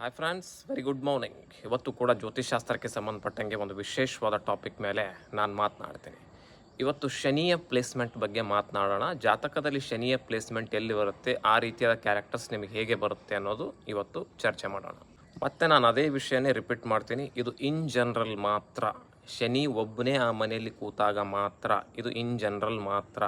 Hi friends very good morning ಇವತ್ತು ಕೂಡ ಜ್ಯೋತಿಷಾಸ್ತ್ರಕ್ಕೆ ಸಂಬಂಧಪಟ್ಟಂಗೆ ಒಂದು ವಿಶೇಷವಾದ ಟಾಪಿಕ್ ಮೇಲೆ ನಾನು ಮಾತನಾಡ್ತೀನಿ. ಇವತ್ತು ಶನಿಯ ಪ್ಲೇಸ್ಮೆಂಟ್ ಬಗ್ಗೆ ಮಾತನಾಡೋಣ. ಜಾತಕದಲ್ಲಿ ಶನಿಯ ಪ್ಲೇಸ್ಮೆಂಟ್ ಎಲ್ಲಿ ಬರುತ್ತೆ, ಆ ರೀತಿಯಾದ ಕ್ಯಾರೆಕ್ಟರ್ಸ್ ನಿಮಗೆ ಹೇಗೆ ಬರುತ್ತೆ ಅನ್ನೋದು ಇವತ್ತು ಚರ್ಚೆ ಮಾಡೋಣ. ಮತ್ತೆ ನಾನು ಅದೇ ವಿಷಯನೇ ರಿಪೀಟ್ ಮಾಡ್ತೀನಿ. ಇದು ಇನ್ ಜನರಲ್ ಮಾತ್ರ. ಶನಿ ಒಬ್ಬನೇ ಆ ಮನೆಯಲ್ಲಿ ಕೂತಾಗ ಮಾತ್ರ. ಇದು ಇನ್ ಜನರಲ್ ಮಾತ್ರ.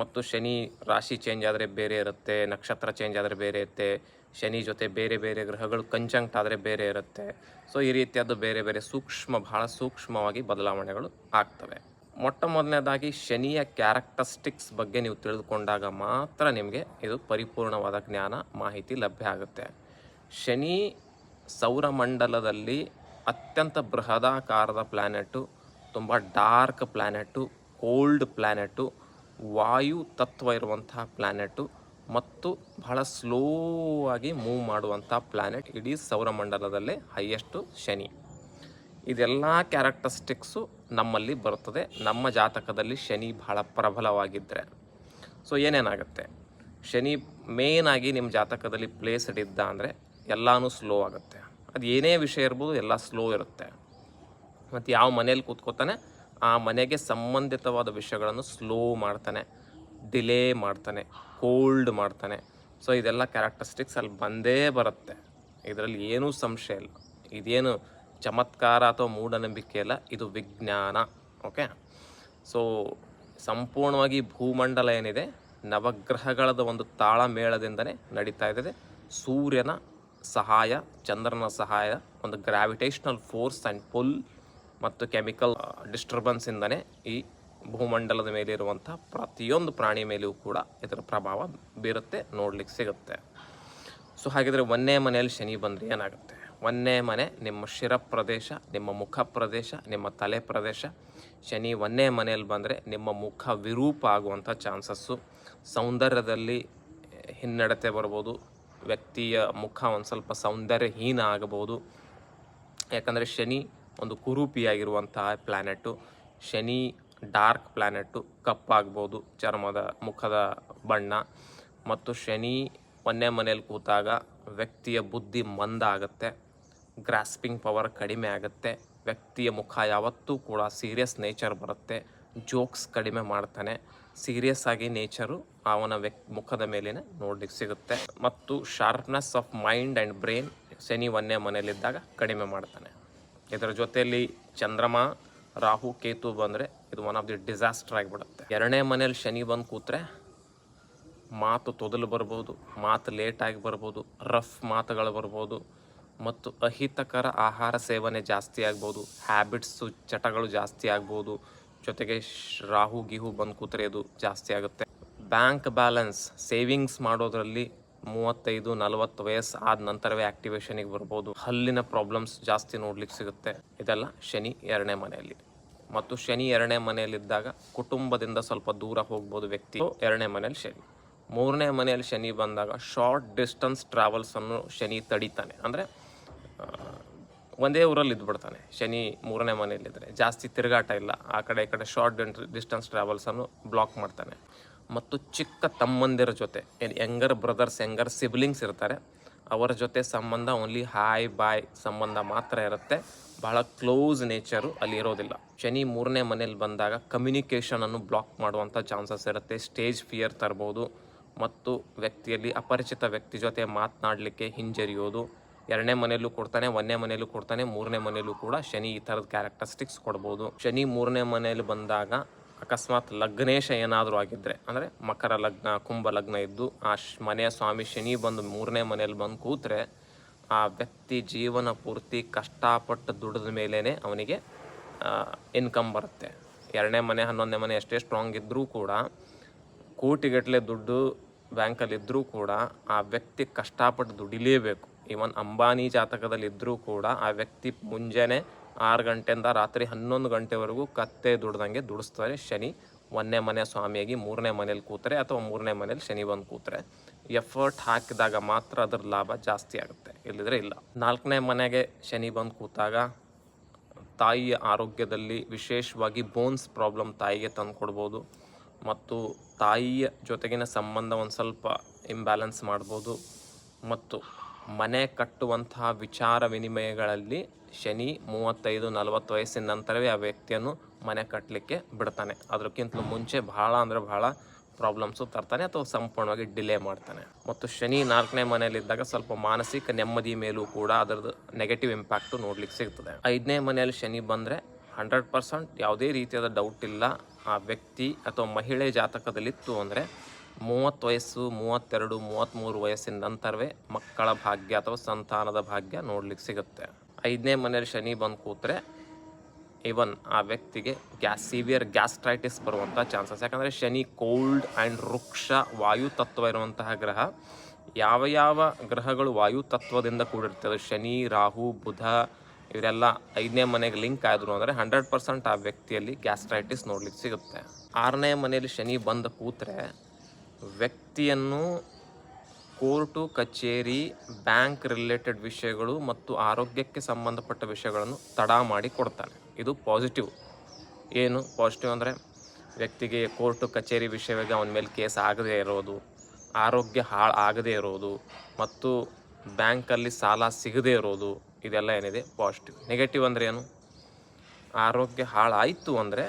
ಮತ್ತು ಶನಿ ರಾಶಿ ಚೇಂಜ್ ಆದರೆ ಬೇರೆ ಇರುತ್ತೆ, ನಕ್ಷತ್ರ ಚೇಂಜ್ ಆದರೆ ಬೇರೆ ಇರುತ್ತೆ. ಶನಿ ಜೊತೆ ಬೇರೆ ಬೇರೆ ಗ್ರಹಗಳು ಕಂಜಂಕ್ಟ್ ಆದರೆ ಬೇರೆ ಇರುತ್ತೆ. ಸೊ ಈ ರೀತಿಯಾದ ಬೇರೆ ಬೇರೆ ಸೂಕ್ಷ್ಮ, ಬಹಳ ಸೂಕ್ಷ್ಮವಾಗಿ ಬದಲಾವಣೆಗಳು ಆಗ್ತವೆ. ಮೊಟ್ಟ ಮೊದಲನೇದಾಗಿ ಶನಿಯ ಕ್ಯಾರೆಕ್ಟರಿಸ್ಟಿಕ್ಸ್ ಬಗ್ಗೆ ನೀವು ತಿಳಿದುಕೊಂಡಾಗ ಮಾತ್ರ ನಿಮಗೆ ಇದು ಪರಿಪೂರ್ಣವಾದ ಜ್ಞಾನ, ಮಾಹಿತಿ ಲಭ್ಯ ಆಗುತ್ತೆ. ಶನಿ ಸೌರಮಂಡಲದಲ್ಲಿ ಅತ್ಯಂತ ಬೃಹದಾಕಾರದ ಪ್ಲ್ಯಾನೆಟು ತುಂಬ ಡಾರ್ಕ್ ಪ್ಲ್ಯಾನೆಟು ಕೋಲ್ಡ್ ಪ್ಲ್ಯಾನೆಟು ವಾಯು ತತ್ವ ಇರುವಂತಹ ಪ್ಲ್ಯಾನೆಟು ಮತ್ತು ಬಹಳ ಸ್ಲೋ ಆಗಿ ಮೂವ್ ಮಾಡುವಂಥ ಪ್ಲ್ಯಾನೆಟ್ ಇಡೀ ಸೌರಮಂಡಲದಲ್ಲೇ ಹೈಯೆಸ್ಟು ಶನಿ. ಇದೆಲ್ಲ ಕ್ಯಾರೆಕ್ಟರಿಸ್ಟಿಕ್ಸು ನಮ್ಮಲ್ಲಿ ಬರುತ್ತದೆ. ನಮ್ಮ ಜಾತಕದಲ್ಲಿ ಶನಿ ಬಹಳ ಪ್ರಬಲವಾಗಿದ್ದರೆ ಸೊ ಏನೇನಾಗುತ್ತೆ? ಶನಿ ಮೇನ್ ಆಗಿ ನಿಮ್ಮ ಜಾತಕದಲ್ಲಿ ಪ್ಲೇಸ್ಡ್ ಇದ್ದ ಅಂದರೆ ಎಲ್ಲನೂ ಸ್ಲೋ ಆಗುತ್ತೆ. ಅದು ಏನೇ ವಿಷಯ ಇರ್ಬೋದು ಎಲ್ಲ ಸ್ಲೋ ಇರುತ್ತೆ. ಮತ್ತು ಯಾವ ಮನೇಲಿ ಕೂತ್ಕೋತಾನೆ, ಆ ಮನೆಗೆ ಸಂಬಂಧಿತವಾದ ವಿಷಯಗಳನ್ನು ಸ್ಲೋ ಮಾಡ್ತಾನೆ. ಡಿಲೇ ಮಾಡ್ತಾನೆ ಹೋಲ್ಡ್ ಮಾಡ್ತಾನೆ. ಸೊ ಇದೆಲ್ಲ ಕ್ಯಾರೆಕ್ಟರಿಸ್ಟಿಕ್ಸ್ ಅಲ್ಲಿ ಬಂದೇ ಬರುತ್ತೆ. ಇದರಲ್ಲಿ ಏನೂ ಸಂಶಯ ಇಲ್ಲ. ಇದೇನು ಚಮತ್ಕಾರ ಅಥವಾ ಮೂಢನಂಬಿಕೆ ಅಲ್ಲ, ಇದು ವಿಜ್ಞಾನ ಓಕೆ ಸೊ ಸಂಪೂರ್ಣವಾಗಿ ಭೂಮಂಡಲ ಏನಿದೆ, ನವಗ್ರಹಗಳದ ಒಂದು ತಾಳಮೇಳದಿಂದನೇ ನಡೀತಾ ಇದೆ ಸೂರ್ಯನ ಸಹಾಯ, ಚಂದ್ರನ ಸಹಾಯ, ಒಂದು ಗ್ರಾವಿಟೇಷನಲ್ ಫೋರ್ಸ್ ಆ್ಯಂಡ್ ಪುಲ್ ಮತ್ತು ಕೆಮಿಕಲ್ ಡಿಸ್ಟರ್ಬೆನ್ಸಿಂದನೇ ಈ ಭೂಮಂಡಲದ ಮೇಲೆ ಇರುವಂಥ ಪ್ರತಿಯೊಂದು ಪ್ರಾಣಿ ಮೇಲೆಯೂ ಕೂಡ ಇದರ ಪ್ರಭಾವ ಬೀರುತ್ತೆ, ನೋಡ್ಲಿಕ್ಕೆ ಸಿಗುತ್ತೆ. ಸೊ ಹಾಗಿದ್ರೆ ಒಂದೇ ಮನೆಯಲ್ಲಿ ಶನಿ ಬಂದರೆ ಏನಾಗುತ್ತೆ? ಒಂದೇ ಮನೆ ನಿಮ್ಮ ಶಿರ ಪ್ರದೇಶ, ನಿಮ್ಮ ಮುಖ ಪ್ರದೇಶ, ನಿಮ್ಮ ತಲೆ ಪ್ರದೇಶ. ಶನಿ ಒಂದೇ ಮನೆಯಲ್ಲಿ ಬಂದರೆ ನಿಮ್ಮ ಮುಖ ವಿರೂಪ ಆಗುವಂಥ ಚಾನ್ಸಸ್ಸು. ಸೌಂದರ್ಯದಲ್ಲಿ ಹಿನ್ನಡತೆ ಬರ್ಬೋದು, ವ್ಯಕ್ತಿಯ ಮುಖ ಒಂದು ಸ್ವಲ್ಪ ಸೌಂದರ್ಯಹೀನ ಆಗಬಹುದು. ಯಾಕಂದರೆ ಶನಿ ಒಂದು ಕುರೂಪಿಯಾಗಿರುವಂತಹ ಪ್ಲ್ಯಾನೆಟ್ಟು ಶನಿ ಡಾರ್ಕ್ ಪ್ಲ್ಯಾನೆಟ್ಟು ಕಪ್ಪಾಗ್ಬೋದು ಚರ್ಮದ ಮುಖದ ಬಣ್ಣ ಮತ್ತು ಶನಿ ಒಂದೇ ಮನೇಲಿ ಕೂತಾಗ ವ್ಯಕ್ತಿಯ ಬುದ್ಧಿ ಮಂದ ಆಗುತ್ತೆ, ಗ್ರಾಸ್ಪಿಂಗ್ ಪವರ್ ಕಡಿಮೆ ಆಗುತ್ತೆ, ವ್ಯಕ್ತಿಯ ಮುಖ ಯಾವತ್ತೂ ಕೂಡ ಸೀರಿಯಸ್ ನೇಚರ್ ಬರುತ್ತೆ, ಜೋಕ್ಸ್ ಕಡಿಮೆ ಮಾಡ್ತಾನೆ, ಸೀರಿಯಸ್ ಆಗಿ ನೇಚರು ಅವನ ವ್ಯಕ್, ಮುಖದ ಮೇಲಿನ ನೋಡ್ಲಿಕ್ಕೆ ಸಿಗುತ್ತೆ ಮತ್ತು sharpness of mind and brain Shani ಒಂದೇ ಮನೆಯಲ್ಲಿದ್ದಾಗ ಕಡಿಮೆ ಮಾಡ್ತಾನೆ. ಇದರ ಜೊತೆಯಲ್ಲಿ ಚಂದ್ರಮ, ರಾಹು, ಕೇತು ಬಂದರೆ ಇದು ಒನ್ ಆಫ್ ದಿ ಡಿಸಾಸ್ಟರ್ ಆಗಿಬಿಡುತ್ತೆ. ಎರಡನೇ ಮನೇಲಿ ಶನಿ ಬಂದು ಕೂತ್ರೆ ಮಾತು ತೊದಲು ಬರ್ಬೋದು, ಮಾತು ಲೇಟಾಗಿ ಬರ್ಬೋದು ರಫ್ ಮಾತುಗಳು ಬರ್ಬೋದು, ಮತ್ತು ಅಹಿತಕರ ಆಹಾರ ಸೇವನೆ ಜಾಸ್ತಿ ಆಗ್ಬೋದು ಹ್ಯಾಬಿಟ್ಸು ಚಟಗಳು ಜಾಸ್ತಿ ಆಗ್ಬೋದು, ಜೊತೆಗೆ ರಾಹು ಗಿಹು ಬಂದು ಕೂತ್ರೆ ಇದು ಜಾಸ್ತಿ ಆಗುತ್ತೆ. ಬ್ಯಾಂಕ್ ಬ್ಯಾಲೆನ್ಸ್ ಸೇವಿಂಗ್ಸ್ ಮಾಡೋದರಲ್ಲಿ ಮೂವತ್ತೈದು, ನಲವತ್ತು ವಯಸ್ಸು ಆದ ನಂತರವೇ ಆಕ್ಟಿವೇಶನಿಗೆ ಬರ್ಬೋದು. ಹಲ್ಲಿನ ಪ್ರಾಬ್ಲಮ್ಸ್ ಜಾಸ್ತಿ ನೋಡ್ಲಿಕ್ಕೆ ಸಿಗುತ್ತೆ. ಇದೆಲ್ಲ ಶನಿ ಎರಡನೇ ಮನೆಯಲ್ಲಿ. ಮತ್ತು ಶನಿ ಎರಡನೇ ಮನೆಯಲ್ಲಿದ್ದಾಗ ಕುಟುಂಬದಿಂದ ಸ್ವಲ್ಪ ದೂರ ಹೋಗ್ಬೋದು ವ್ಯಕ್ತಿ. ಎರಡನೇ ಮನೆಯಲ್ಲಿ ಶನಿ. ಮೂರನೇ ಮನೆಯಲ್ಲಿ ಶನಿ ಬಂದಾಗ ಶಾರ್ಟ್ ಡಿಸ್ಟೆನ್ಸ್ ಟ್ರಾವೆಲ್ಸನ್ನು ಶನಿ ತಡಿತಾನೆ. ಅಂದರೆ ಒಂದೇ ಊರಲ್ಲಿ ಇದ್ಬಿಡ್ತಾನೆ. ಶನಿ ಮೂರನೇ ಮನೆಯಲ್ಲಿದ್ದರೆ ಜಾಸ್ತಿ ತಿರುಗಾಟ ಇಲ್ಲ. ಆ ಕಡೆ ಈ ಕಡೆ ಶಾರ್ಟ್ ಡಿಸ್ಟೆನ್ಸ್ ಟ್ರಾವೆಲ್ಸನ್ನು ಬ್ಲಾಕ್ ಮಾಡ್ತಾನೆ. ಮತ್ತು ಚಿಕ್ಕ ತಮ್ಮಂದಿರ ಜೊತೆ ಯಂಗರ್ ಬ್ರದರ್ಸ್ ಯಂಗರ್ ಸಿಬ್ಲಿಂಗ್ಸ್ ಇರ್ತಾರೆ. ಅವರ ಜೊತೆ ಸಂಬಂಧ ಓನ್ಲಿ ಹಾಯ್ ಬಾಯ್ ಸಂಬಂಧ ಮಾತ್ರ ಇರುತ್ತೆ. ಬಹಳ ಕ್ಲೋಸ್ ನೇಚರು ಅಲ್ಲಿ ಇರೋದಿಲ್ಲ. ಶನಿ ಮೂರನೇ ಮನೇಲಿ ಬಂದಾಗ ಕಮ್ಯುನಿಕೇಷನನ್ನು ಬ್ಲಾಕ್ ಮಾಡುವಂಥ ಚಾನ್ಸಸ್ ಇರುತ್ತೆ. ಸ್ಟೇಜ್ ಫಿಯರ್ ತರ್ಬೋದು. ಮತ್ತು ವ್ಯಕ್ತಿಯಲ್ಲಿ ಅಪರಿಚಿತ ವ್ಯಕ್ತಿ ಜೊತೆ ಮಾತನಾಡಲಿಕ್ಕೆ ಹಿಂಜರಿಯೋದು. ಎರಡನೇ ಮನೆಯಲ್ಲೂ ಕೊಡ್ತಾನೆ, ಒಂದನೇ ಮನೆಯಲ್ಲೂ ಕೊಡ್ತಾನೆ, ಮೂರನೇ ಮನೆಯಲ್ಲೂ ಕೂಡ ಶನಿ ಈ ಥರದ ಕ್ಯಾರೆಕ್ಟರಿಸ್ಟಿಕ್ಸ್ ಕೊಡ್ಬೋದು. ಶನಿ ಮೂರನೇ ಮನೆಯಲ್ಲಿ ಬಂದಾಗ ಅಕಸ್ಮಾತ್ ಲಗ್ನೇಶ ಏನಾದರೂ ಆಗಿದ್ದರೆ ಅಂದರೆ ಮಕರ ಲಗ್ನ, ಕುಂಭ ಲಗ್ನ ಇದ್ದು, ಆ ಮನೆಯ ಸ್ವಾಮಿ ಶನಿ ಬಂದು ಮೂರನೇ ಮನೆಯಲ್ಲಿ ಬಂದು ಕೂತ್ರೆ, ಆ ವ್ಯಕ್ತಿ ಜೀವನ ಪೂರ್ತಿ ಕಷ್ಟಪಟ್ಟು ದುಡಿದ ಮೇಲೇ ಅವನಿಗೆ ಇನ್ಕಮ್ ಬರುತ್ತೆ. ಎರಡನೇ ಮನೆ, ಹನ್ನೊಂದನೇ ಮನೆ ಎಷ್ಟೇ ಸ್ಟ್ರಾಂಗ್ ಇದ್ದರೂ ಕೂಡ, ಕೋಟಿಗಟ್ಟಲೆ ದುಡ್ಡು ಬ್ಯಾಂಕಲ್ಲಿ ಇದ್ದರೂ ಕೂಡ, ಆ ವ್ಯಕ್ತಿ ಕಷ್ಟಪಟ್ಟು ದುಡಿಲೇಬೇಕು. ಈವನ್ ಅಂಬಾನಿ ಜಾತಕದಲ್ಲಿ ಇದ್ದರೂ ಕೂಡ ಆ ವ್ಯಕ್ತಿ ಮುಂಜಾನೆ ಆರು ಗಂಟೆಯಿಂದ ರಾತ್ರಿ ಹನ್ನೊಂದು ಗಂಟೆವರೆಗೂ ಕತ್ತೆ ದುಡ್ದಂಗೆ ದುಡಿಸ್ತಾರೆ ಶನಿ. ಒಂದನೇ ಮನೆ ಸ್ವಾಮಿಯಾಗಿ ಮೂರನೇ ಮನೇಲಿ ಕೂತ್ರೆ ಅಥವಾ ಮೂರನೇ ಮನೇಲಿ ಶನಿ ಬಂದು ಕೂತ್ರೆ. ಎಫರ್ಟ್ ಹಾಕಿದಾಗ ಮಾತ್ರ ಅದರ ಲಾಭ ಜಾಸ್ತಿ ಆಗುತ್ತೆ. ಇಲ್ಲದ್ರೆ ಇಲ್ಲ. ನಾಲ್ಕನೇ ಮನೆಗೆ ಶನಿ ಬಂದು ಕೂತಾಗ ತಾಯಿಯ ಆರೋಗ್ಯದಲ್ಲಿ ವಿಶೇಷವಾಗಿ ಬೋನ್ಸ್ ಪ್ರಾಬ್ಲಮ್ ತಾಯಿಗೆ ತಂದು ಕೊಡ್ಬೋದು. ಮತ್ತು ತಾಯಿಯ ಜೊತೆಗಿನ ಸಂಬಂಧ ಒಂದು ಸ್ವಲ್ಪ ಇಂಬ್ಯಾಲೆನ್ಸ್ ಮಾಡ್ಬೋದು. ಮತ್ತು ಮನೆ ಕಟ್ಟುವಂತಹ ವಿಚಾರ ವಿನಿಮಯಗಳಲ್ಲಿ ಶನಿ ಮೂವತ್ತೈದು ನಲವತ್ತು ವಯಸ್ಸಿನ ನಂತರವೇ ಆ ವ್ಯಕ್ತಿಯನ್ನು ಮನೆ ಕಟ್ಟಲಿಕ್ಕೆ ಬಿಡ್ತಾನೆ. ಅದಕ್ಕಿಂತಲೂ ಮುಂಚೆ ಬಹಳ ಅಂದರೆ ಬಹಳ ಪ್ರಾಬ್ಲಮ್ಸು ತರ್ತಾನೆ ಅಥವಾ ಸಂಪೂರ್ಣವಾಗಿ ಡಿಲೇ ಮಾಡ್ತಾನೆ. ಮತ್ತು ಶನಿ ನಾಲ್ಕನೇ ಮನೆಯಲ್ಲಿದ್ದಾಗ ಸ್ವಲ್ಪ ಮಾನಸಿಕ ನೆಮ್ಮದಿ ಮೇಲೂ ಕೂಡ ಅದರದ್ದು ನೆಗೆಟಿವ್ ಇಂಪ್ಯಾಕ್ಟು ನೋಡ್ಲಿಕ್ಕೆ ಸಿಗ್ತದೆ. ಐದನೇ ಮನೆಯಲ್ಲಿ ಶನಿ ಬಂದರೆ ಹಂಡ್ರೆಡ್ ಪರ್ಸೆಂಟ್ ಯಾವುದೇ ರೀತಿಯಾದ ಡೌಟ್ ಇಲ್ಲ. ಆ ವ್ಯಕ್ತಿ ಅಥವಾ ಮಹಿಳೆ ಜಾತಕದಲ್ಲಿತ್ತು ಅಂದರೆ ಮೂವತ್ತು ವಯಸ್ಸು, ಮೂವತ್ತೆರಡು, ಮೂವತ್ತ್ಮೂರು ವಯಸ್ಸಿನ ನಂತರವೇ ಮಕ್ಕಳ ಭಾಗ್ಯ ಅಥವಾ ಸಂತಾನದ ಭಾಗ್ಯ ನೋಡ್ಲಿಕ್ಕೆ ಸಿಗುತ್ತೆ. ಐದನೇ ಮನೆಯಲ್ಲಿ ಶನಿ ಬಂದು ಕೂತ್ರೆ ಈವನ್ ಆ ವ್ಯಕ್ತಿಗೆ ಗ್ಯಾಸ್ ಸಿವಿಯರ್ ಗ್ಯಾಸ್ಟ್ರೈಟಿಸ್ ಬರುವಂಥ ಚಾನ್ಸಸ್ ಯಾಕಂದರೆ ಶನಿ ಕೋಲ್ಡ್ ಆ್ಯಂಡ್ ವೃಕ್ಷ, ವಾಯು ತತ್ವ ಇರುವಂತಹ ಗ್ರಹ, ಯಾವ ಯಾವ ಗ್ರಹಗಳು ವಾಯು ತತ್ವದಿಂದ ಕೂಡಿರ್ತದೆ, ಶನಿ, ರಾಹು, ಬುಧ, ಇವರೆಲ್ಲ ಐದನೇ ಮನೆಗೆ ಲಿಂಕ್ ಆದರು ಅಂದರೆ ಹಂಡ್ರೆಡ್ ಪರ್ಸೆಂಟ್ ಆ ವ್ಯಕ್ತಿಯಲ್ಲಿ ಗ್ಯಾಸ್ಟ್ರೈಟಿಸ್ ನೋಡ್ಲಿಕ್ಕೆ ಸಿಗುತ್ತೆ. ಆರನೇ ಮನೆಯಲ್ಲಿ ಶನಿ ಬಂದ ಕೂತ್ರೆ ವ್ಯಕ್ತಿಯನ್ನು ಕೋರ್ಟು, ಕಚೇರಿ, ಬ್ಯಾಂಕ್ ರಿಲೇಟೆಡ್ ವಿಷಯಗಳು ಮತ್ತು ಆರೋಗ್ಯಕ್ಕೆ ಸಂಬಂಧಪಟ್ಟ ವಿಷಯಗಳನ್ನು ತಡ ಮಾಡಿ ಕೊಡ್ತಾನೆ ಇದು ಪಾಸಿಟಿವ್. ಏನು ಪಾಸಿಟಿವ್ ಅಂದರೆ ವ್ಯಕ್ತಿಗೆ ಕೋರ್ಟು, ಕಚೇರಿ ವಿಷಯವಾಗಿ ಅವನ ಮೇಲೆ ಕೇಸ್ ಆಗದೇ ಇರೋದು, ಆರೋಗ್ಯ ಹಾಳು ಆಗದೇ ಇರೋದು ಮತ್ತು ಬ್ಯಾಂಕಲ್ಲಿ ಸಾಲ ಸಿಗದೇ ಇರೋದು, ಇದೆಲ್ಲ ಏನಿದೆ? ಪಾಸಿಟಿವ್. ನೆಗೆಟಿವ್ ಅಂದರೆ ಏನು? ಆರೋಗ್ಯ ಹಾಳಾಯಿತು ಅಂದರೆ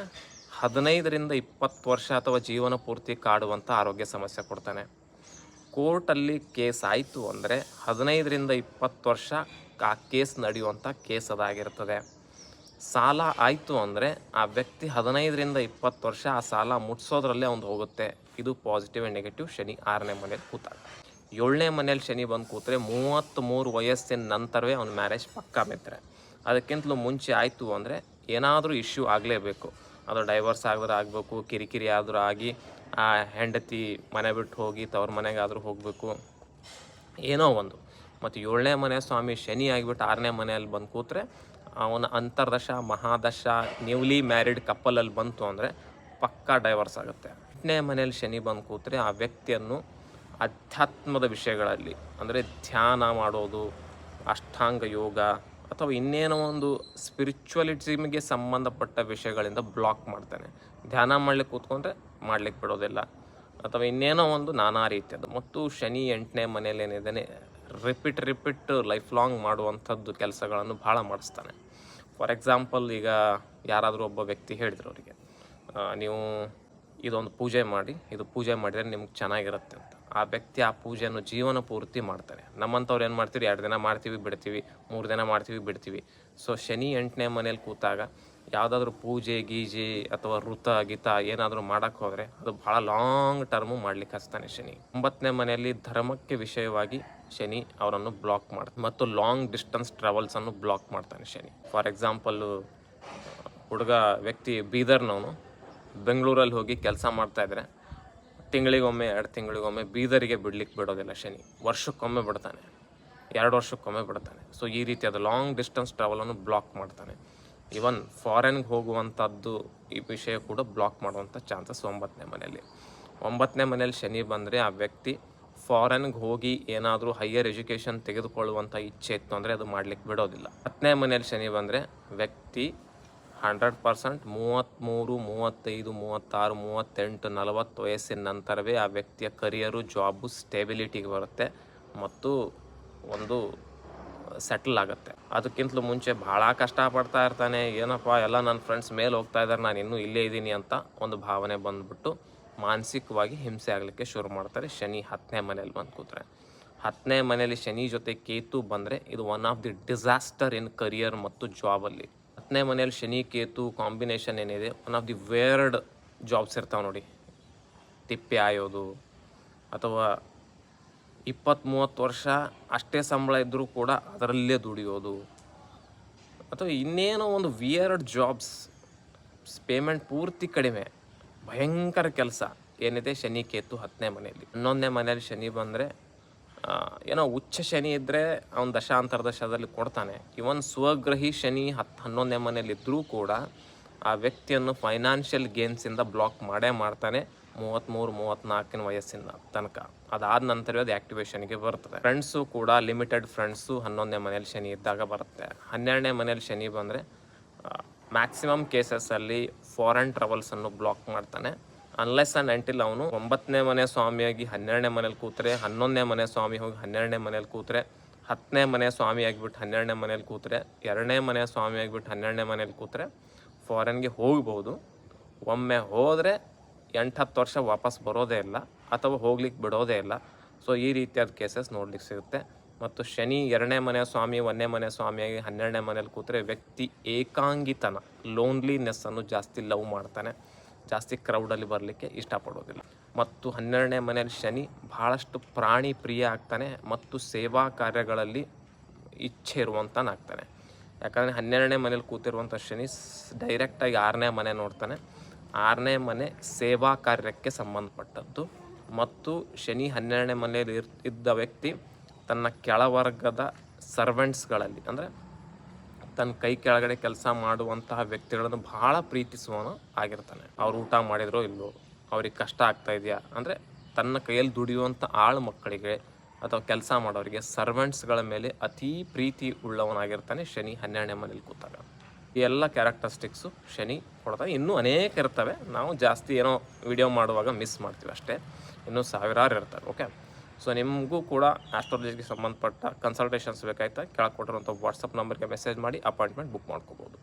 ಹದಿನೈದರಿಂದ ಇಪ್ಪತ್ತು ವರ್ಷ ಅಥವಾ ಜೀವನ ಪೂರ್ತಿ ಕಾಡುವಂಥ ಆರೋಗ್ಯ ಸಮಸ್ಯೆ ಕೊಡ್ತಾನೆ. ಕೋರ್ಟಲ್ಲಿ ಕೇಸ್ ಆಯಿತು ಅಂದರೆ ಹದಿನೈದರಿಂದ ಇಪ್ಪತ್ತು ವರ್ಷ ಆ ಕೇಸ್ ನಡೆಯುವಂಥ ಕೇಸ್ ಅದಾಗಿರ್ತದೆ. ಸಾಲ ಆಯಿತು ಅಂದರೆ ಆ ವ್ಯಕ್ತಿ ಹದಿನೈದರಿಂದ ಇಪ್ಪತ್ತು ವರ್ಷ ಆ ಸಾಲ ಮುಟ್ಸೋದ್ರಲ್ಲೇ ಒಂದು ಹೋಗುತ್ತೆ. ಇದು ಪಾಸಿಟಿವ್ ಆ್ಯಂಡ್ ನೆಗೆಟಿವ್ ಶನಿ ಆರನೇ ಮನೆಯಲ್ಲಿ ಕೂತಾಗ ಏಳನೇ ಮನೇಲಿ ಶನಿ ಬಂದು ಕೂತ್ರೆ ಮೂವತ್ತ್ಮೂರು ವಯಸ್ಸಿನ ನಂತರವೇ ಅವ್ನ ಮ್ಯಾರೇಜ್ ಪಕ್ಕಾ ಬಿದ್ದರೆ ಅದಕ್ಕಿಂತಲೂ ಮುಂಚೆ ಆಯಿತು ಅಂದರೆ ಏನಾದರೂ ಇಶ್ಯೂ ಆಗಲೇಬೇಕು. ಅದು ಡೈವರ್ಸ್ ಆಗಿದ್ರೆ ಆಗಬೇಕು, ಕಿರಿಕಿರಿ ಆದರೂ ಆಗಿ ಹೆಂಡತಿ ಮನೆ ಬಿಟ್ಟು ಹೋಗಿ ತವ್ರ ಮನೆಗಾದರೂ ಹೋಗಬೇಕು. ಏನೋ ಒಂದು. ಮತ್ತು ಏಳನೇ ಮನೆ ಸ್ವಾಮಿ ಶನಿ ಆಗಿಬಿಟ್ಟು ಆರನೇ ಮನೆಯಲ್ಲಿ ಬಂದು ಕೂತ್ರೆ ಅವನ ಅಂತರ್ದಶ, ಮಹಾದಶ ನ್ಯೂಲಿ ಮ್ಯಾರಿಡ್ ಕಪ್ಪಲಲ್ಲಿ ಬಂತು ಅಂದರೆ ಪಕ್ಕಾ ಡೈವರ್ಸ್ ಆಗುತ್ತೆ. ಎಂಟನೇ ಮನೆಯಲ್ಲಿ ಶನಿ ಬಂದು ಕೂತ್ರೆ ಆ ವ್ಯಕ್ತಿಯನ್ನು ಅಧ್ಯಾತ್ಮದ ವಿಷಯಗಳಲ್ಲಿ, ಅಂದರೆ ಧ್ಯಾನ ಮಾಡೋದು, ಅಷ್ಟಾಂಗ ಯೋಗ ಅಥವಾ ಇನ್ನೇನೋ ಒಂದು ಸ್ಪಿರಿಚುವಲಿಟಿಮ್ಗೆ ಸಂಬಂಧಪಟ್ಟ ವಿಷಯಗಳಿಂದ ಬ್ಲಾಕ್ ಮಾಡ್ತಾನೆ. ಧ್ಯಾನ ಮಾಡ್ಲಿಕ್ಕೆ ಕೂತ್ಕೊಂಡ್ರೆ ಮಾಡ್ಲಿಕ್ಕೆ ಬಿಡೋದಿಲ್ಲ. ಅಥವಾ ಇನ್ನೇನೋ ಒಂದು ನಾನಾ ರೀತಿಯದು ಮತ್ತು ಶನಿ ಎಂಟನೇ ಮನೇಲಿ ಏನಿದ್ದಾನೆ ರಿಪೀಟ್ ರಿಪೀಟ್ ಲೈಫ್ ಲಾಂಗ್ ಮಾಡುವಂಥದ್ದು ಕೆಲಸಗಳನ್ನು ಭಾಳ ಮಾಡಿಸ್ತಾನೆ. ಫಾರ್ ಎಕ್ಸಾಂಪಲ್ ಈಗ ಯಾರಾದರೂ ಒಬ್ಬ ವ್ಯಕ್ತಿ ಹೇಳಿದ್ರು ಅವರಿಗೆ ನೀವು ಇದೊಂದು ಪೂಜೆ ಮಾಡಿ, ಇದು ಪೂಜೆ ಮಾಡಿದರೆ ನಿಮ್ಗೆ ಚೆನ್ನಾಗಿರುತ್ತೆ ಅಂತ. ಆ ವ್ಯಕ್ತಿ ಆ ಪೂಜೆಯನ್ನು ಜೀವನ ಪೂರ್ತಿ ಮಾಡ್ತಾರೆ ನಮ್ಮಂಥವ್ರು ಏನು ಮಾಡ್ತೀವಿ? ಎರಡು ದಿನ ಮಾಡ್ತೀವಿ, ಬಿಡ್ತೀವಿ. ಮೂರು ದಿನ ಮಾಡ್ತೀವಿ, ಬಿಡ್ತೀವಿ. ಸೊ ಶನಿ ಎಂಟನೇ ಮನೇಲಿ ಕೂತಾಗ ಯಾವುದಾದ್ರೂ ಪೂಜೆ, ಗೀಜೆ ಅಥವಾ ವೃತ, ಗೀತ ಏನಾದರೂ ಮಾಡೋಕ್ಕೆ ಹೋದರೆ ಅದು ಭಾಳ ಲಾಂಗ್ ಟರ್ಮು ಮಾಡ್ಲಿಕ್ಕೆ ಹಚ್ತಾನೆ ಶನಿ. ಒಂಬತ್ತನೇ ಮನೆಯಲ್ಲಿ ಧರ್ಮಕ್ಕೆ ವಿಷಯವಾಗಿ ಶನಿ ಅವರನ್ನು ಬ್ಲಾಕ್ ಮಾಡ್ತಾನೆ ಮತ್ತು ಲಾಂಗ್ ಡಿಸ್ಟೆನ್ಸ್ ಟ್ರಾವೆಲ್ಸನ್ನು ಬ್ಲಾಕ್ ಮಾಡ್ತಾನೆ ಶನಿ. ಫಾರ್ ಎಕ್ಸಾಂಪಲ್ಲು ಹುಡುಗ ವ್ಯಕ್ತಿ ಬೀದರ್ನವನು, ಬೆಂಗಳೂರಲ್ಲಿ ಹೋಗಿ ಕೆಲಸ ಮಾಡ್ತಾಯಿದ್ರೆ ತಿಂಗಳಿಗೊಮ್ಮೆ, ಎರಡು ತಿಂಗಳಿಗೊಮ್ಮೆ ಬೀದರಿಗೆ ಬಿಡ್ಲಿಕ್ಕೆ ಬಿಡೋದಿಲ್ಲ ಶನಿ. ವರ್ಷಕ್ಕೊಮ್ಮೆ ಬಿಡ್ತಾನೆ. ಎರಡು ವರ್ಷಕ್ಕೊಮ್ಮೆ ಬಿಡ್ತಾನೆ. ಸೊ ಈ ರೀತಿಯಾದ ಲಾಂಗ್ ಡಿಸ್ಟೆನ್ಸ್ ಟ್ರಾವೆಲನ್ನು ಬ್ಲಾಕ್ ಮಾಡ್ತಾನೆ. ಇವನ್ ಫಾರೆನ್ಗೆ ಹೋಗುವಂಥದ್ದು ಈ ವಿಷಯ ಕೂಡ ಬ್ಲಾಕ್ ಮಾಡುವಂಥ ಚಾನ್ಸಸ್ ಒಂಬತ್ತನೇ ಮನೆಯಲ್ಲಿ. ಒಂಬತ್ತನೇ ಮನೆಯಲ್ಲಿ ಶನಿ ಬಂದರೆ ಆ ವ್ಯಕ್ತಿ ಫಾರೆನ್ಗೆ ಹೋಗಿ ಏನಾದರೂ ಹೈಯರ್ ಎಜುಕೇಷನ್ ತೆಗೆದುಕೊಳ್ಳುವಂಥ ಇಚ್ಛೆ ಇತ್ತು ಅಂದರೆ ಅದು ಮಾಡ್ಲಿಕ್ಕೆ ಬಿಡೋದಿಲ್ಲ. ಹತ್ತನೇ ಮನೆಯಲ್ಲಿ ಶನಿ ಬಂದರೆ ವ್ಯಕ್ತಿ ಹಂಡ್ರೆಡ್ ಪರ್ಸೆಂಟ್ ಮೂವತ್ತ್ಮೂರು, ಮೂವತ್ತೈದು, ಮೂವತ್ತಾರು, ಮೂವತ್ತೆಂಟು, ನಲವತ್ತು ವಯಸ್ಸಿನ ನಂತರವೇ ಆ ವ್ಯಕ್ತಿಯ ಕರಿಯರು ಜಾಬು ಸ್ಟೆಬಿಲಿಟಿಗೆ ಬರುತ್ತೆ ಮತ್ತು ಒಂದು ಸೆಟಲ್ ಆಗುತ್ತೆ. ಅದಕ್ಕಿಂತಲೂ ಮುಂಚೆ ಭಾಳ ಕಷ್ಟಪಡ್ತಾ ಇರ್ತಾನೆ, ಏನಪ್ಪ ಎಲ್ಲ ನನ್ನ ಫ್ರೆಂಡ್ಸ್ ಮೇಲೆ ಹೋಗ್ತಾ ಇದ್ದಾರೆ, ನಾನು ಇನ್ನೂ ಇಲ್ಲೇ ಇದ್ದೀನಿ ಅಂತ ಒಂದು ಭಾವನೆ ಬಂದುಬಿಟ್ಟು ಮಾನಸಿಕವಾಗಿ ಹಿಂಸೆ ಆಗಲಿಕ್ಕೆ ಶುರು ಮಾಡ್ತಾರೆ ಶನಿ ಹತ್ತನೇ ಮನೇಲಿ ಬಂದು ಕೂತ್ರೆ. ಹತ್ತನೇ ಮನೆಯಲ್ಲಿ ಶನಿ ಜೊತೆ ಕೇತು ಬಂದರೆ ಇದು one of the disaster in career ಮತ್ತು ಜಾಬಲ್ಲಿ ಹತ್ತನೇ ಮನೆಯಲ್ಲಿ ಶನಿ, ಕೇತು ಕಾಂಬಿನೇಷನ್ ಏನಿದೆ one of the weird jobs ಇರ್ತಾವೆ ನೋಡಿ. ತಿಪ್ಪೆ ಆಯೋದು ಅಥವಾ ಇಪ್ಪತ್ತು ಮೂವತ್ತು ವರ್ಷ ಅಷ್ಟೇ ಸಂಬಳ ಇದ್ದರೂ ಕೂಡ ಅದರಲ್ಲೇ ದುಡಿಯೋದು. ಅಥವಾ ಇನ್ನೇನೋ ಒಂದು ವಿಯರ್ಡ್ ಜಾಬ್ಸ್ ಪೇಮೆಂಟ್ ಪೂರ್ತಿ ಕಡಿಮೆ, ಭಯಂಕರ ಕೆಲಸ. ಏನಿದೆ? ಶನಿ, ಕೇತು ಹತ್ತನೇ ಮನೆಯಲ್ಲಿ. ಹನ್ನೊಂದನೇ ಮನೆಯಲ್ಲಿ ಶನಿ ಬಂದರೆ ಏನೋ ಉಚ್ಚ ಶನಿ ಇದ್ದರೆ ಅವನ ದಶಾಂತರ ದಶದಲ್ಲಿ ಕೊಡ್ತಾನೆ. ಇವನ್ ಸ್ವಗ್ರಹಿ ಶನಿ ಹತ್ತು ಹನ್ನೊಂದನೇ ಮನೆಯಲ್ಲಿ ಇದ್ದರೂ ಕೂಡ ಆ ವ್ಯಕ್ತಿಯನ್ನು ಫೈನಾನ್ಷಿಯಲ್ ಗೇಮ್ಸಿಂದ ಬ್ಲಾಕ್ ಮಾಡೇ ಮಾಡ್ತಾನೆ ಮೂವತ್ತ್ಮೂರು ಮೂವತ್ತ್ನಾಲ್ಕಿನ ವಯಸ್ಸಿನ ತನಕ. ಅದಾದ ನಂತರವೇ ಅದು ಆ್ಯಕ್ಟಿವೇಶನ್ಗೆ ಬರ್ತದೆ. ಫ್ರೆಂಡ್ಸು ಕೂಡ ಲಿಮಿಟೆಡ್ ಫ್ರೆಂಡ್ಸು ಹನ್ನೊಂದನೇ ಮನೇಲಿ ಶನಿ ಇದ್ದಾಗ ಬರುತ್ತೆ. ಹನ್ನೆರಡನೇ ಮನೆಯಲ್ಲಿ ಶನಿ ಬಂದರೆ ಮ್ಯಾಕ್ಸಿಮಮ್ ಕೇಸಸ್ಸಲ್ಲಿ ಫಾರಿನ್ ಟ್ರಾವೆಲ್ಸನ್ನು ಬ್ಲಾಕ್ ಮಾಡ್ತಾನೆ. ಅನ್ಲೆಸ್ ಆ್ಯಂಡ್ ಅಂಟಿಲ್ ಅವನು ಒಂಬತ್ತನೇ ಮನೆ ಸ್ವಾಮಿಯಾಗಿ ಹನ್ನೆರಡನೇ ಮನೇಲಿ ಕೂತ್ರೆ, ಹನ್ನೊಂದನೇ ಮನೆ ಸ್ವಾಮಿ ಹೋಗಿ ಹನ್ನೆರಡನೇ ಮನೇಲಿ ಕೂತ್ರೆ, ಹತ್ತನೇ ಮನೆ ಸ್ವಾಮಿ ಆಗಿಬಿಟ್ಟು ಹನ್ನೆರಡನೇ ಮನೇಲಿ ಕೂತ್ರೆ, ಎರಡನೇ ಮನೆ ಸ್ವಾಮಿ ಆಗಿಬಿಟ್ಟು ಹನ್ನೆರಡನೇ ಮನೇಲಿ ಕೂತ್ರೆ ಫಾರೆನ್ಗೆ ಹೋಗ್ಬೋದು. ಒಮ್ಮೆ ಹೋದರೆ ಎಂಟು ಹತ್ತು ವರ್ಷ ವಾಪಸ್ ಬರೋದೇ ಇಲ್ಲ, ಅಥವಾ ಹೋಗ್ಲಿಕ್ಕೆ ಬಿಡೋದೇ ಇಲ್ಲ. ಸೊ ಈ ರೀತಿಯಾದ ಕೇಸಸ್ ನೋಡ್ಲಿಕ್ಕೆ ಸಿಗುತ್ತೆ. ಮತ್ತು ಶನಿ ಎರಡನೇ ಮನೆ ಸ್ವಾಮಿ, ಒಂದನೇ ಮನೆ ಸ್ವಾಮಿಯಾಗಿ ಹನ್ನೆರಡನೇ ಮನೇಲಿ ಕೂತ್ರೆ ವ್ಯಕ್ತಿ ಏಕಾಂಗಿತನ ಲೋನ್ಲಿನೆಸ್ಸನ್ನು ಜಾಸ್ತಿ ಲವ್ ಮಾಡ್ತಾನೆ. ಜಾಸ್ತಿ ಕ್ರೌಡಲ್ಲಿ ಬರಲಿಕ್ಕೆ ಇಷ್ಟಪಡೋದಿಲ್ಲ. ಮತ್ತು ಹನ್ನೆರಡನೇ ಮನೆಯಲ್ಲಿ ಶನಿ ಬಹಳಷ್ಟು ಪ್ರಾಣಿ ಪ್ರಿಯ ಆಗ್ತಾನೆ ಮತ್ತು ಸೇವಾ ಕಾರ್ಯಗಳಲ್ಲಿ ಇಚ್ಛೆ ಇರುವಂತನಾಗ್ತಾನೆ ಯಾಕಂದರೆ ಹನ್ನೆರಡನೇ ಮನೇಲಿ ಕೂತಿರುವಂಥ ಶನಿ ಡೈರೆಕ್ಟಾಗಿ ಆರನೇ ಮನೆ ನೋಡ್ತಾನೆ. ಆರನೇ ಮನೆ ಸೇವಾ ಕಾರ್ಯಕ್ಕೆ ಸಂಬಂಧಪಟ್ಟದ್ದು. ಮತ್ತು ಶನಿ ಹನ್ನೆರಡನೇ ಮನೆಯಲ್ಲಿ ಇರ್, ಇದ್ದ ವ್ಯಕ್ತಿ ತನ್ನ ಕೆಳವರ್ಗದ ಸರ್ವೆಂಟ್ಸ್ಗಳಲ್ಲಿ ಅಂದರೆ ತನ್ನ ಕೈ ಕೆಳಗಡೆ ಕೆಲಸ ಮಾಡುವಂತಹ ವ್ಯಕ್ತಿಗಳನ್ನು ಬಹಳ ಪ್ರೀತಿಸುವನು ಆಗಿರ್ತಾನೆ. ಅವ್ರು ಊಟ ಮಾಡಿದ್ರೋ ಇಲ್ಲೋ ಅವ್ರಿಗೆ ಕಷ್ಟ ಆಗ್ತಾ ಇದೆಯಾ? ಅಂದರೆ ತನ್ನ ಕೈಯಲ್ಲಿ ದುಡಿಯುವಂಥ ಆಳು ಮಕ್ಕಳಿಗೆ ಅಥವಾ ಕೆಲಸ ಮಾಡೋರಿಗೆ ಸರ್ವೆಂಟ್ಸ್ಗಳ ಮೇಲೆ ಅತೀ ಪ್ರೀತಿ ಉಳ್ಳವನಾಗಿರ್ತಾನೆ ಶನಿ ಹನ್ನೆರಡನೇ ಮನೇಲಿ ಕೂತಾಗ. ಈ ಎಲ್ಲ ಕ್ಯಾರೆಕ್ಟರಿಸ್ಟಿಕ್ಸು ಶನಿ ಕೊಡ್ತಾರೆ ಇನ್ನೂ ಅನೇಕ ಇರ್ತವೆ. ನಾವು ಜಾಸ್ತಿ ಏನೋ ವಿಡಿಯೋ ಮಾಡುವಾಗ ಮಿಸ್ ಮಾಡ್ತೀವಿ ಅಷ್ಟೇ. ಇನ್ನೂ ಸಾವಿರಾರು ಇರ್ತಾರೆ ಓಕೆ ಸೊ ನಿಮಗೂ ಕೂಡ ಆಸ್ಟ್ರಾಲಜಿಗೆ ಸಂಬಂಧಪಟ್ಟ ಕನ್ಸಲ್ಟೇಷನ್ಸ್ ಬೇಕಾಯ್ತಾ ಕೆಳಗೆ ವಾಟ್ಸಪ್ ನಂಬರ್ಗೆ ಮೆಸೇಜ್ ಮಾಡಿ ಅಪಾಯಿಂಟ್ಮೆಂಟ್ ಬುಕ್ ಮಾಡ್ಕೋಬೋದು.